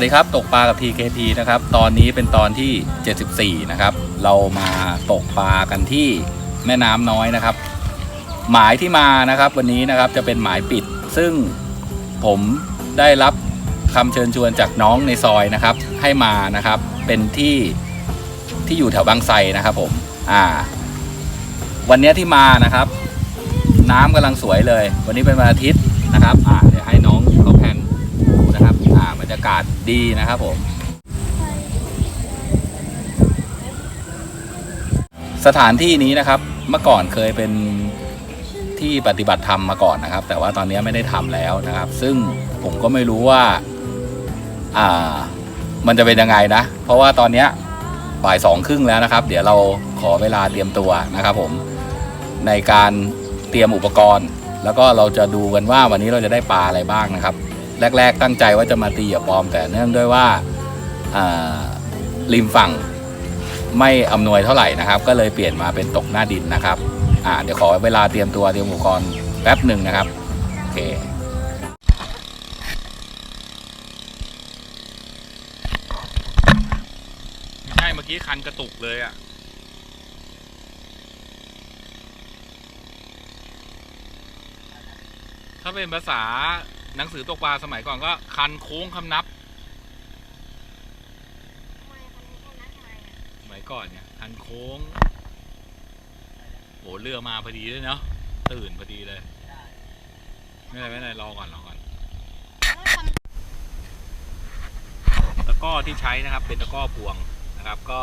สวัสดีครับ ตกปลากับ TKP นะครับ ตอนนี้เป็นตอนที่ 74 นะครับ เรามาตกปลากันที่แม่น้ำน้อยนะครับ หมายที่มานะครับวันนี้นะครับจะเป็นหมายปิด ซึ่งผมได้รับคำเชิญชวนจากน้องในซอยนะครับ ให้มานะครับ เป็นที่ที่อยู่แถวบางไทรนะครับผม อ่า วันนี้ที่มานะครับ น้ำกำลังสวยเลย วันนี้เป็นวันอาทิตย์นะครับ อ่าาบรรยากาศดีนะครับผม สถานที่นี้นะครับเมื่อก่อนเคยเป็นที่ปฏิบัติธรรมมาก่อนนะครับ แต่ว่าตอนนี้ไม่ได้ทำแล้วนะครับ ซึ่งผมก็ไม่รู้ว่าอ่ามันจะเป็นยังไงนะ เพราะว่าตอนนี้บ่ายสองครึ่งแล้วนะครับ เดี๋ยวเราขอเวลาเตรียมตัวนะครับผมในการเตรียมอุปกรณ์ แล้วก็เราจะดูกันว่าวันนี้เราจะได้ปลาอะไรบ้างนะครับ แรก ๆ ตั้งใจว่าจะมาตีเหยื่อปลอม แต่เนื่องด้วยว่าริมฝั่งไม่อำนวยเท่าไหร่นะครับ ก็เลยเปลี่ยนมาเป็นตกหน้าดินนะครับอ่าเดี๋ยวขอเวลาเตรียมตัวเตรียมอุปกรณ์แป๊บหนึ่งนะครับโอเคไม่ใช่เมื่อกี้คันกระตุกเลยอะถ้าเป็นภาษา หนังสือตกปลาสมัยก่อนก็คันโค้งคำนับสมัยก่อนเนี่ยคันโค้งโหเรือมาพอดีด้วยเนาะตื่นพอดีเลย ไม่เป็นไรไม่เป็นไรรอก่อนรอก่อนตะกร้อที่ใช้นะครับเป็นตะกร้อพวงนะครับ ก็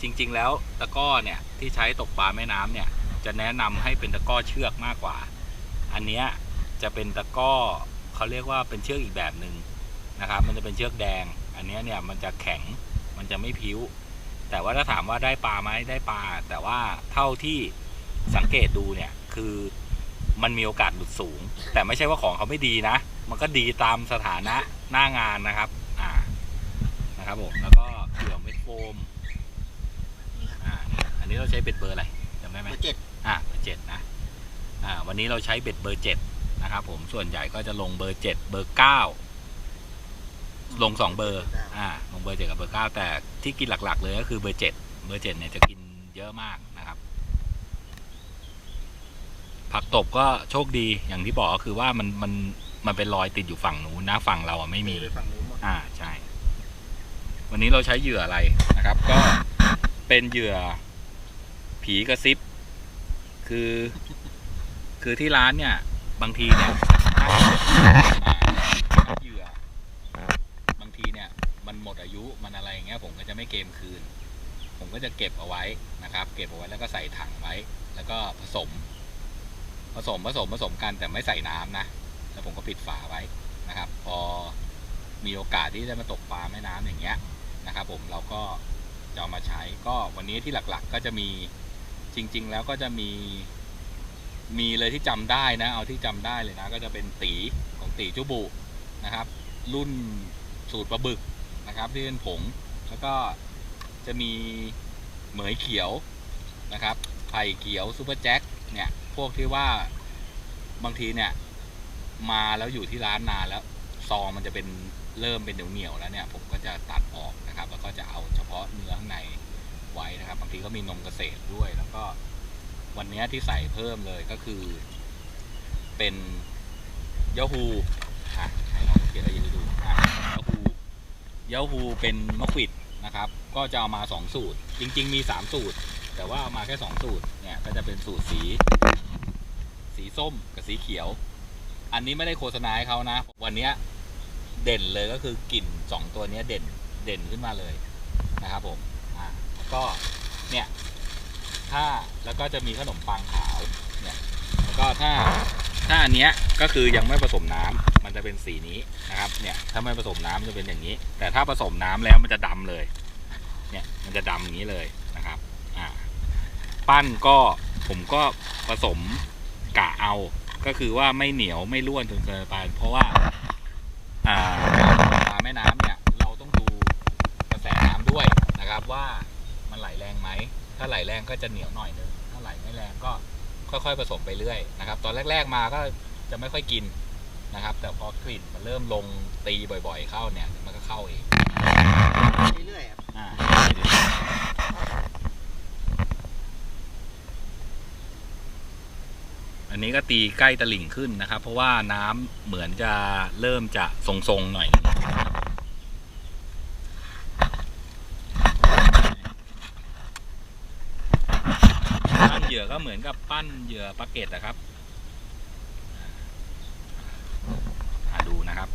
จริง ๆ แล้วตะกร้อเนี่ยที่ใช้ตกปลาแม่น้ำเนี่ยจะแนะนำให้เป็นตะกร้อเชือกมากกว่า อันเนี้ยจะเป็นตะกร้อ เขาเรียกว่าเป็นเชือกอีกแบบหนึ่งนะครับ มันจะเป็นเชือกแดง อันเนี้ยเนี่ยมันจะแข็งมันจะไม่พิ้ว แต่ว่าถ้าถามว่าได้ปลาไหมได้ปลา แต่ว่าเท่าที่สังเกตดูเนี่ยคือมันมีโอกาสหลุดสูง แต่ไม่ใช่ว่าของเขาไม่ดีนะ มันก็ดีตามสถานะหน้างานนะครับ อ่านะครับผมแล้วก็เกลือเม็ดโฟมอ่าอันนี้เราใช้เบ็ดเบอร์อะไรจำได้ไหมเบอร์เจ็ดอ่าเบอร์เจ็ดนะอ่าวันนี้เราใช้เบ็ดเบอร์เจ็ด นะครับผมส่วนใหญ่ก็จะลงเบอร์เจ็ดเบอร์เก้าลงสองเบอร์อ่าลงเบอร์เจ็ดกับเบอร์เก้าแต่ที่กินหลักๆ เลยก็คือเบอร์เจ็ดเบอร์เจ็ดเนี่ยจะกินเยอะมากนะครับ ผักตบก็โชคดีอย่างที่บอกก็คือว่ามันมันมันเป็นรอยติดอยู่ฝั่งนู้นนะฝั่งเราอะไม่มีไปฝั่งนู้นหมดอ่าใช่ วันนี้เราใช้เหยื่ออะไรนะครับ ก็เป็นเหยื่อผีกระซิบคือ คือที่ร้านเนี่ย บางทีเนี่ยถ้าเหยื่อบางทีเนี่ย มันหมดอายุมันอะไรอย่างเงี้ย ผมก็จะไม่เกมคืน ผมก็จะเก็บเอาไว้นะครับ เก็บเอาไว้แล้วก็ใส่ถังไว้ แล้วก็ผสม ผสมผสมผสมกันแต่ไม่ใส่น้ำนะแล้วผมก็ปิดฝาไว้นะครับ พอมีโอกาสที่จะมาตกปลาแม่น้ำอย่างเงี้ยนะครับ ผมเราก็จะเอามาใช้ก็วันนี้ที่หลักๆก็จะมีจริง ๆ แล้วก็จะมี มีเลยที่จำได้นะ เอาที่จำได้เลยนะ ก็จะเป็นตีของตีจุบุนะครับ รุ่นสูตรปลาบึกนะครับที่เป็นผงแล้วก็จะมีเหมยเขียวนะครับไผ่เขียวซูเปอร์แจ็คเนี่ย พวกที่ว่าบางทีเนี่ย มาแล้วอยู่ที่ร้านนานแล้วซองมันจะเป็นเริ่มเป็นเหนียวๆแล้วเนี่ย ผมก็จะตัดออกนะครับ แล้วก็จะเอาเฉพาะเนื้อข้างในไว้นะครับ บางทีก็มีนมเกษตรด้วยแล้วก็ วันนี้ที่ใส่เพิ่มเลยก็คือ เป็นยาฮูอะให้น้องเกียรติยืดูอะยาฮูยาฮูเป็นมะขวิดนะครับ ก็จะเอามาสองสูตร จริง ๆ มีสามสูตร แต่ว่าเอามาแค่สองสูตร เนี่ย ก็จะเป็นสูตรสี สีส้มกับสีเขียว อันนี้ไม่ได้โฆษณาให้เขานะ วันนี้เด่นเลยก็คือกลิ่นสองตัวนี้เด่น เด่นขึ้นมาเลยนะครับผม อ่าก็ เนี่ย ถ้าแล้วก็จะมีขนมปังขาวเนี่ยแล้วก็ถ้าถ้าอันเนี้ยก็คือยังไม่ผสมน้ำมันจะเป็นสีนี้นะครับเนี่ยถ้าไม่ผสมน้ำจะเป็นอย่างนี้ แต่ถ้าผสมน้ำแล้วมันจะดำเลยเนี่ยมันจะดำอย่างนี้เลยนะครับอ่าปั้นก็ผมก็ผสมกะเอาก็คือว่าไม่เหนียวไม่ร่วนจนเกินไปเพราะว่าอ่าปลาแม่น้ำเนี่ยเราต้องดูกระแสน้ำด้วยนะครับว่ามันไหลแรงไหม ถ้าไหลแรงก็จะเหนียวหน่อยนึงถ้าไหลไม่แรงก็ค่อย ๆ ผสมไปเรื่อยนะครับ ตอนแรก ๆมาก็จะไม่ค่อยกินนะครับ แต่พอกลิ่นมันเริ่มลงตีบ่อย ๆ เข้าเนี่ยมันก็เข้าเองเรื่อยๆอ่าอันนี้ก็ตีใกล้ตลิ่งขึ้นนะครับ เพราะว่าน้ำเหมือนจะเริ่มจะทรงๆหน่อย ปั้น เหมือนกับปั้นเหยื่อปลาเก็ตนะครับอ่าดูนะครับ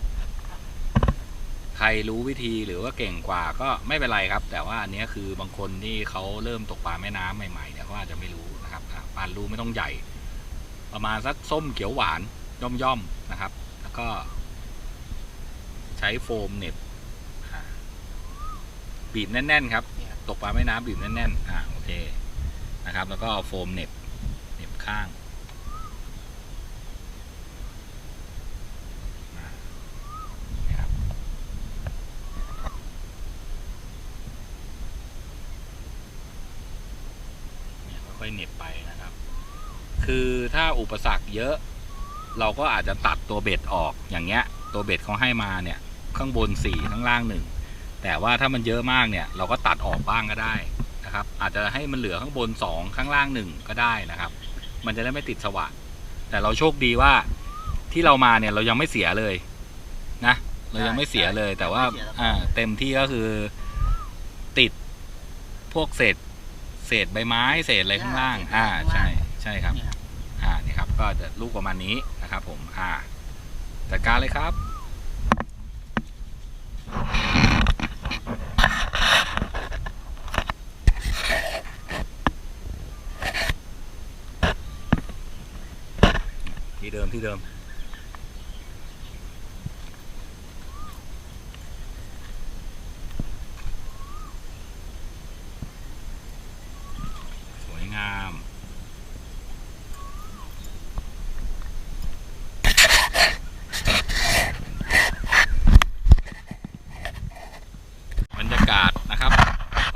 ใครรู้วิธีหรือว่าเก่งกว่าก็ไม่เป็นไรครับ แต่ว่าอันนี้คือบางคนที่เขาเริ่มตกปลาแม่น้ำใหม่ๆเนี่ยเขาอาจจะไม่รู้นะครับปลาลูไม่ต้องใหญ่ ประมาณสักส้มเขียวหวานย่อมๆนะครับ แล้วก็ ใช้โฟมเหน็บบีบแน่น ๆ ครับเนี่ยครับตกปลาแม่น้ำบีบแน่นๆอ่าโอเค นะครับ แล้วก็โฟมเหน็บเหน็บข้างครับเนี่ยค่อยเหน็บไปนะครับ คือถ้าอุปสรรคเยอะ เราก็อาจจะตัดตัวเบ็ดออกอย่างเงี้ย ตัวเบ็ดเขาให้มาเนี่ย ข้างบนสี่ข้างล่างหนึ่งแต่ว่าถ้ามันเยอะมากเนี่ย เราก็ตัดออกบ้างก็ได้ นะครับ อาจจะให้มันเหลือข้างบนสองข้างล่างหนึ่งก็ได้นะครับ มันจะได้ไม่ติดสว่านแต่เราโชคดีว่าที่เรามาเนี่ยเรายังไม่เสียเลยนะ เรายังไม่เสียเลยแต่ว่าอ่าเต็มที่ก็คือติดพวกเศษเศษใบไม้เศษอะไรข้างล่าง อ่าใช่ใช่ครับเนี่ยครับอ่านี่ครับ ก็จะลูกประมาณนี้นะครับ ผม อ่าจัดการเลยครับ ที่เดิมที่เดิม สวยงามบรรยากาศนะครับ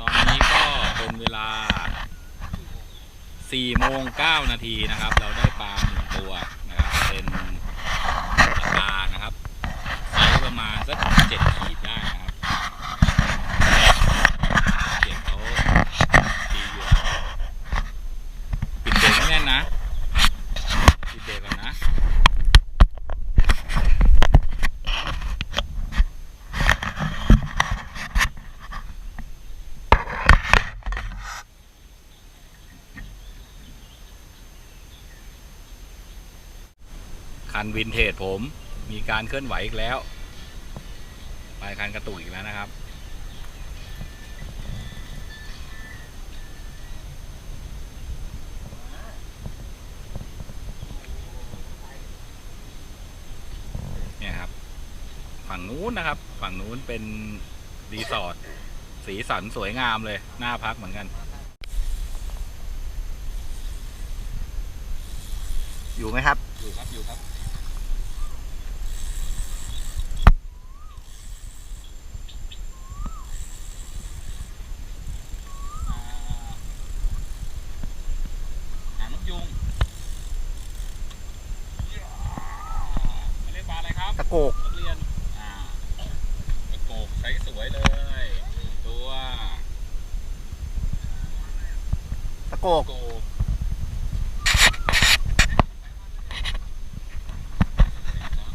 ตอนนี้ก็เป็นเวลา4โมง9นาทีนะครับ เราได้ปลาหนึ่งตัวนะครับ เป็นปลานะครับไซส์ประมาณสักเจ็ดขีดได้นะครับเกียรเขาตีอยู่ปิดเบรกให้แน่นนะ ปิดเบรกก่อนนะ คัน วินเทจผม มีการเคลื่อนไหวอีกแล้วปลายคันกระตุกอีกแล้วนะครับ เนี่ยครับ ฝั่งนู้นนะครับ ฝั่งนู้นเป็นรีสอร์ทสีสันสวยงามเลย น่าพักเหมือนกัน อยู่ไหมครับ อยู่ครับ อยู่ครับ หางนกยุงเรียกปลาอะไรครับ ตะโกกนักเรียนอ่าตะโกกใช้สวยเลยหนึ่งตัวตะโกก โกก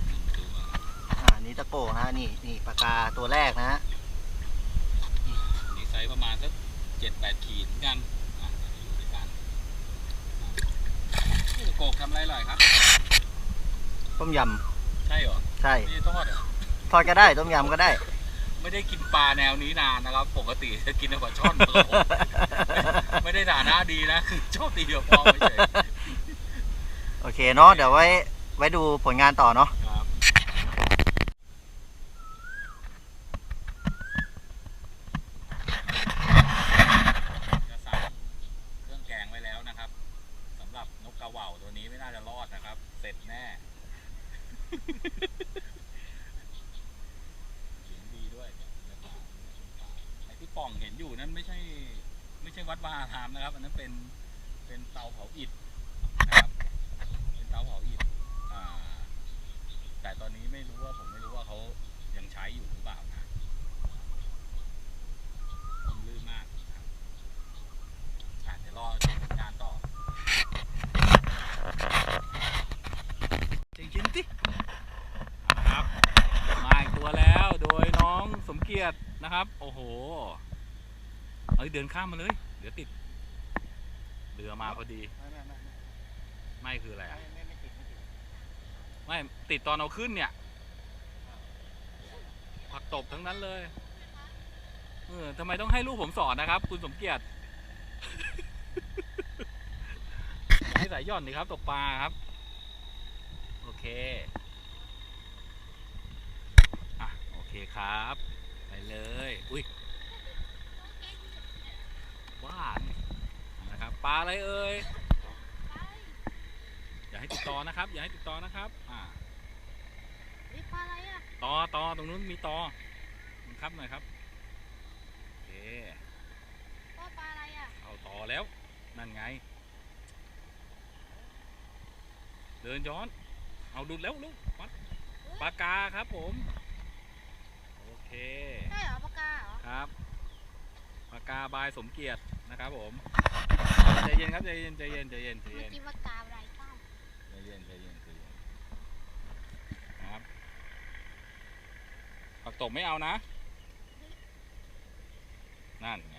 หนึ่งตัวอ่านี่ตะโกกนะนี่นี่ปลากาตัวแรกนะฮะนี่ไซส์ประมาณสักเจ็ดแปดขีดเหมือนกันอะอยู่ด้วยกันอะนี่ตะโกกทำอะไรอร่อยครับ ต้มยใช่เหรอำ ใช่ไม่ได้ทอดเหรอทอดก็ได้ต้มยำก็ได้ ไม่ได้กินปลาแนวนี้นานนะครับ ปกติจะกินแต่ปลาช่อนปลากระพงไม่ได้ด่าหน้าดีนะคือชอบตีเดียวพอไม่เฉยโอเคเนาะเดี๋ยวไว้ไว้ดูผลงานต่อเนาะ ครับจะสั่งเครื่องแกงไว้แล้วนะครับสำหรับนกกระเหว่าตัวนี้ไม่น่าจะรอดนะครับ เสร็จแน่ เสียงดีด้วยเนี่ยบรรยากาศไอ้ที่ป่องเห็นอยู่นั่นไม่ใช่ ไม่ใช่วัดวาอารามนะครับ อันนั้นเป็นเป็นเตาเผาอิฐนะครับ เป็นเตาเผาอิฐอ่า แต่ตอนไม่รู้ว่าผมไม่รู้ว่าเขายังใช้อยู่หรือเปล่านะผมลื่นมากครับอะเดี๋ยวรอชมผลงานต่อจริงๆสินะครับ มาอีกตัวแล้วโดยน้องสมเกียรตินะครับ โอ้โห เอ้ยเดินข้ามมาเลย เดี๋ยวติด เรือมาพอดีไม่ไม่ไม่ไม่คืออะไรอะ ไม่ไม่ติดไม่ติดไม่ติดตอนเอาขึ้นเนี่ย ผักตบทั้งนั้นเลย เออทำไมต้องให้ลูกผมสอนนะครับ คุณสมเกียรติ ให้สายหย่อนดีครับตกปลาครับ โอเค อะ โอเคครับ ไปเลย อุ้ย ว่านนะครับปลาอะไรเอ่ยอย่าให้ติดต่อนะครับ อย่าให้ติดต่อนะครับอ่านี่ปลาอะไรอะต่อต่อตรงนู้นมีต่อครับหน่อยครับโอเคพ่อปลาอะไรอะเอาต่อแล้วนั่นไง เดินย้อน เอาดูดแล้วลูกปัดปากกาครับผม โอเค ใช่เหรอปลากาเหรอ ครับ ปากกาบายสมเกียรตินะครับผมใจเย็นครับใจเย็นใจเย็นใจเย็นใจเมื่เย็อนกี้ปลากาอะไรเปล่าใจเย็นใจเย็นใจเย็นนะครับผักตบไม่เอานะ นั่นไง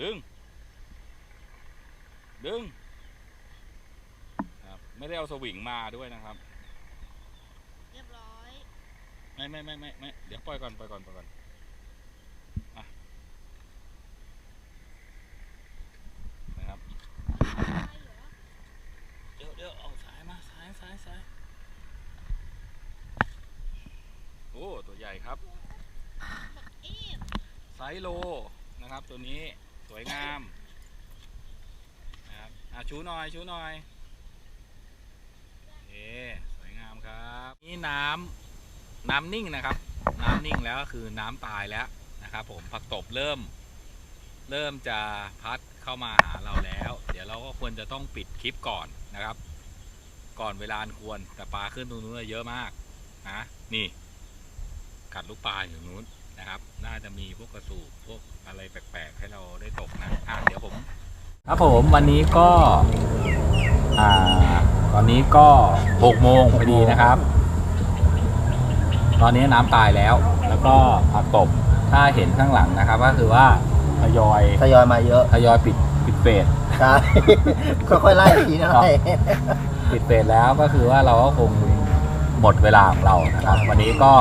ดึง ดึงครับไม่ได้เอาสวิงมาด้วยนะครับ เรียบร้อย ไม่ไม่ไม่ไม่ไม่เดี๋ยวปล่อยก่อนปล่อยก่อนปล่อยก่อนอะนะครับ อะไรเหรอ เดี๋ยวเดี๋ยวเอาสายมาสายสายสายโอ้ตัวใหญ่ ครับไซโลนะครับตัวนี้สวยงามนะครับอะชูหน่อยชูหน่อยเอสวยงามครับนี่น้ำน้ำนิ่งนะครับ น้ำนิ่งแล้วก็คือน้ำตายแล้วนะครับผมผักตบเริ่ม เริ่มจะพัดเข้ามาหาเราแล้ว เดี๋ยวเราก็ควรจะต้องปิดคลิปก่อนนะครับ ก่อนเวลาควรแต่ปลาขึ้นตรงนู้นเยอะมากนะนี่ กัดลูกปลาอยู่ตรงนู้นนะครับ น่าจะมีพวกกระสูบพวกอะไรแปลกๆ ให้เราได้ตกนะอะเดี๋ยวผม ครับผมวันนี้ก็ อ่า ตอนนี้ก็หกโมงพอดีนะครับ ตอนนี้น้ำตายแล้ว แล้วก็ผักตบถ้าเห็นข้างหลังนะครับ ก็คือว่าทยอยทยอยมาเยอะทยอยปิดปิดเฟสใช่ค่อยๆไล่ทีนะไล่ปิดเฟสแล้วก็คือว่าเราก็คงหมดเวลาของเรานะครับ วันนี้ก็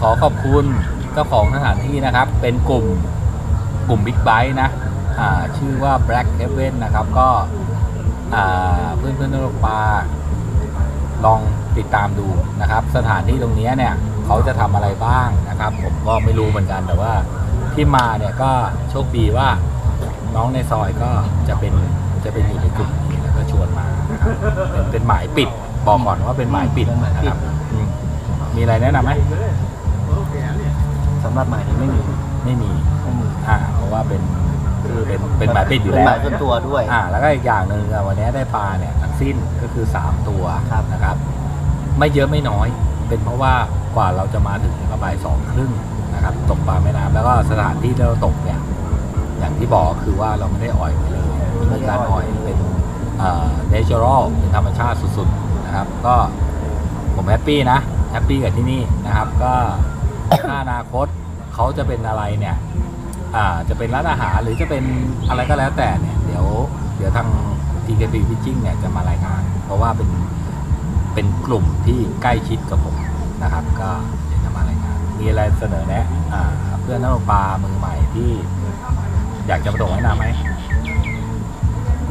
ขอขอบคุณเจ้าของสถานที่นะครับ เป็นกลุ่มกลุ่มบิ๊กไบค์นะชื่อว่า Black Heaven นะครับ ก็เพื่อนเพื่อนนักปลาลองติดตามดูนะครับ สถานที่ตรงนี้เนี่ยเขาจะทำอะไรบ้างนะครับ ผมก็ไม่รู้เหมือนกันแต่ว่าที่มาเนี่ยก็โชคดีว่าน้องในซอยก็จะเป็นจะเป็นอยู่ในกลุ่มนี้แล้วก็ชวนมานะครับเป็นเป็นหมายปิดบอกก่อนว่าเป็นหมายปิดนะครับมีอะไรแนะนำไหม สำหรับหมายนี้ไม่มีไม่มีไม่มีอ่าเพราะว่าเป็นคือเป็นเป็นหมายปิดอยู่เป็นแล้วหมายส่วนตัวด้วย อ่า แล้วก็อีกอย่างหนึ่งอะวันนี้ได้ปลาเนี่ยทั้งสิ้นก็คือ 3 ตัวครับนะครับ ไม่เยอะไม่น้อย เป็นเพราะว่ากว่าเราจะมาถึงก็บ่ายสองครึ่งนะครับตกปลาแม่น้ำแล้วก็สถานที่ที่เราตกเนี่ยอย่างที่บอกคือว่าเราไม่ได้อ่อยไปเลยไม่มีการอ่อยเป็นเอ่อเนเชอรัลเป็นธรรมชาติสุดๆนะครับ ก็ผมแฮปปี้นะแฮปปี้กับที่นี่นะครับ ก็ ถ้าอนาคตเขาจะเป็นอะไรเนี่ยอ่าจะเป็นร้านอาหารหรือจะเป็นอะไรก็แล้วแต่เนี่ย เดี๋ยวเดี๋ยวทาง TKP Fishing เนี่ยจะมารายงาน เพราะว่าเป็นเป็นกลุ่มที่ใกล้ชิดกับผมนะครับ ก็เดี๋ยวจะมารายงาน มีอะไรเสนอแนะอ่าเพื่อนนักปลามือใหม่ที่อยากจะมาตกให้น้ำไหม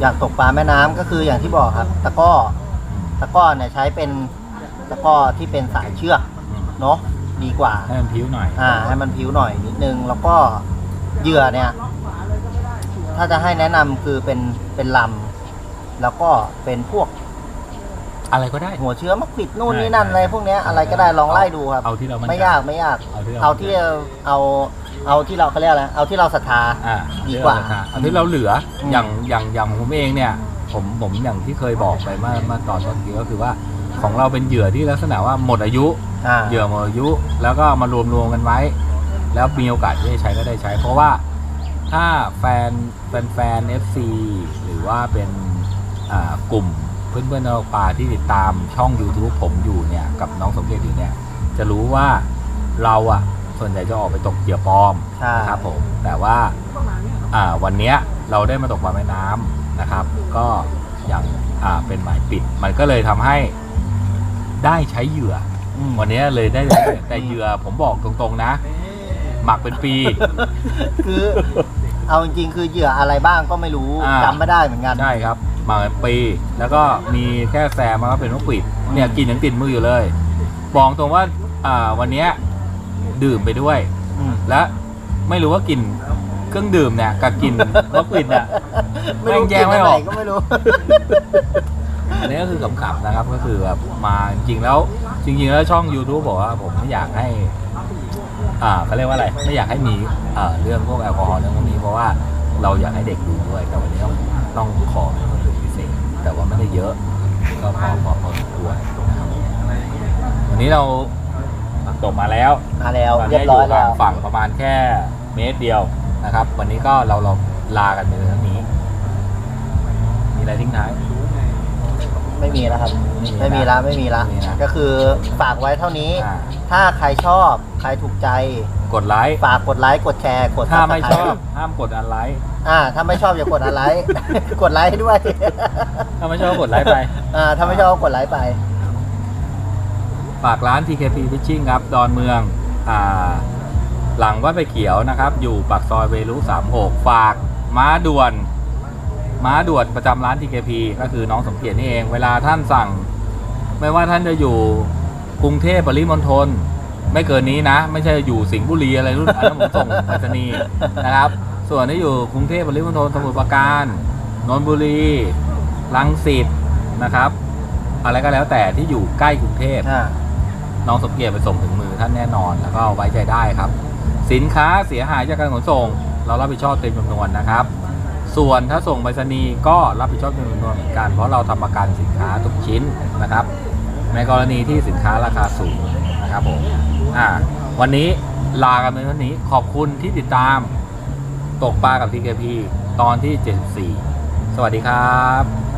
อยากตกปลาแม่น้ำก็คืออย่างที่บอกครับ ตะกร้อตะกร้อเนี่ยใช้เป็นตะกร้อที่เป็นสายเชือกอืมเนาะ ดีกว่า ให้มันพิ้วหน่อย อ่าให้มันผิวหน่อยนิดนึง แล้วก็เหยื่อเนี่ย ถ้าจะให้แนะนำคือเป็นเป็นลำแล้วก็เป็นพวกอะไรก็ได้ หัวเชื้อมักปิดนู่นนี่นั่นใช่อะไรพวกเนี้ยอะไรก็ได้ลองไล่ดูครับ เอาที่เรานไม่ยากไม่ยาก เอาที่เราเอาที่เอาเอาที่เราเขาเรียกอะไรเอาที่เราศรัทธา อ่าดีกว่าเอาที่เราเหลืออม อย่างอย่างอย่างผมเองเนี่ย ผมผมอย่างที่เคยบอกไปเมื่อเมื่อตอนต้นทีก็คือว่า ของเราเป็นเหยื่อที่ลักษณะว่าหมดอายุอ่าเหยื่อหมดอายุ แล้วก็มารวมรวมๆกันไว้ แล้วมีโอกาสที่จะใช้ก็ได้ใช้ เพราะว่าถ้าแฟนแฟนแฟน FC หรือว่าเป็นอ่ากลุ่มเพื่อนเพื่อนๆเราปลาที่ติดตามช่อง YouTube ผมอยู่เนี่ย กับน้องสมเด็จอยู่เนี่ย จะรู้ว่าเราอะส่วนใหญ่จะออกไปตกเหยื่อปลอมใช่ นะครับผมแต่ว่า อ่าวันเนี้ยเราได้มาตกปลาแม่น้ำนะครับ ก็อย่างอ่าเป็นหมายปิด มันก็เลยทำให้ ได้ใช้เหยื่ออืมวันนี้เลยได้แต่เหยื่อผมบอกตรงๆนะ หมักเป็นปี คือเอาจริงๆคือเหยื่ออะไรบ้างก็ไม่รู้อ่า จำไม่ได้เหมือนกัน ใช่ครับหมักเป็นปีแล้วก็มีแค่แซมมาก็เป็นนกปิดเนี่ยกินยังติดมืออยู่เลยบอกตรงว่าอ่าวันเนี้ยดื่มไปด้วย อืม และไม่รู้ว่ากินเครื่องดื่มเนี่ยกับกินนกปิดเนี่ย ไม่รู้แม่งแยกิกนไม่อะอไรอกก็ไม่รู้ อันนี้ก็คือขำๆนะครับก็คือแบบมาจริงๆแล้วจริงๆแล้วช่อง YouTube บอกว่าผมไม่อยากให้ อ่าเขาเรียกว่าอะไรไม่อยากให้มีอ่าเรื่องพวกแอลกอฮอล์เรื่องพวกนี้เพราะว่าเราอยากให้เด็กดูด้วยแต่วันนี้ต้องต้องขอเป็นคนพิเศษ แต่ว่าไม่ได้เยอะ ก็พอพอพอสมควรนะครับวันนี้เราตกมาแล้วมาแล้วตอนเรีนี้ยบร้อยอยู่แล้ห่าวงฝั่งประมาณแค่เมตรเดียวนะครับ วันนี้ก็เราเราลากันไปเท่านี้ มีอะไรทิ้งท้าย ไม่มีแล้วครับไม่ไม่มีมีนะแล้วไม่มีแล้วไม่มีนะก็คือฝากไว้เท่านี้ อ่าถ้าใครชอบใครถูกใจ กดไลค์ฝากกดไลค์กดแชร์กด ถ้าไม่ชอบ Subscribe ห้ามกดอันไลค์อ่าถ้าไม่ชอบอย่ากดอะไร กดไลค์ด้วยถ้าไม่ชอบกดไลค์ไป อ่าถ้าไม่ชอบก็กดไลค์ไป ฝากร้าน TKP Fishing ครับ ดอนเมือง อ่า หลังวัดไปเขียวนะครับ อยู่ปากซอยเวลุ36 ฝากม้าด่วน ม้าด่วนประจำร้าน TKP ก็คือน้องสมเกียรตินี่เอง เวลาท่านสั่ง ไม่ว่าท่านจะอยู่กรุงเทพปริมณฑลไม่เกินนี้นะ ไม่ใช่อยู่สิงห์บุรีอะไรรุ่นอันนั้นผมส่งไปรษณีย์นะครับ ส่วนที่อยู่กรุงเทพปริมณฑลสมุทรปราการนนทบุรีรังสิตนะครับ อะไรก็แล้วแต่ที่อยู่ใกล้กรุงเทพอ่าน้องสมเกียรติไปส่งถึงมือท่านแน่นอนแล้วก็ไว้ใจได้ครับ สินค้าเสียหายจากการขนส่ง เรารับผิดชอบเต็มจำนวนนะครับ ส่วนถ้าส่งไปรษณีย์ก็รับผิดชอบเต็มจำนวนเหมือนกัน เพราะเราทำประกันสินค้าทุกชิ้นนะครับ ในกรณีที่สินค้าราคาสูงนะครับผมอ่าวันนี้ลากันไปเท่านี้ขอบคุณที่ติดตามตกปลากับ TKP ตอนที่ 74 สวัสดีครับ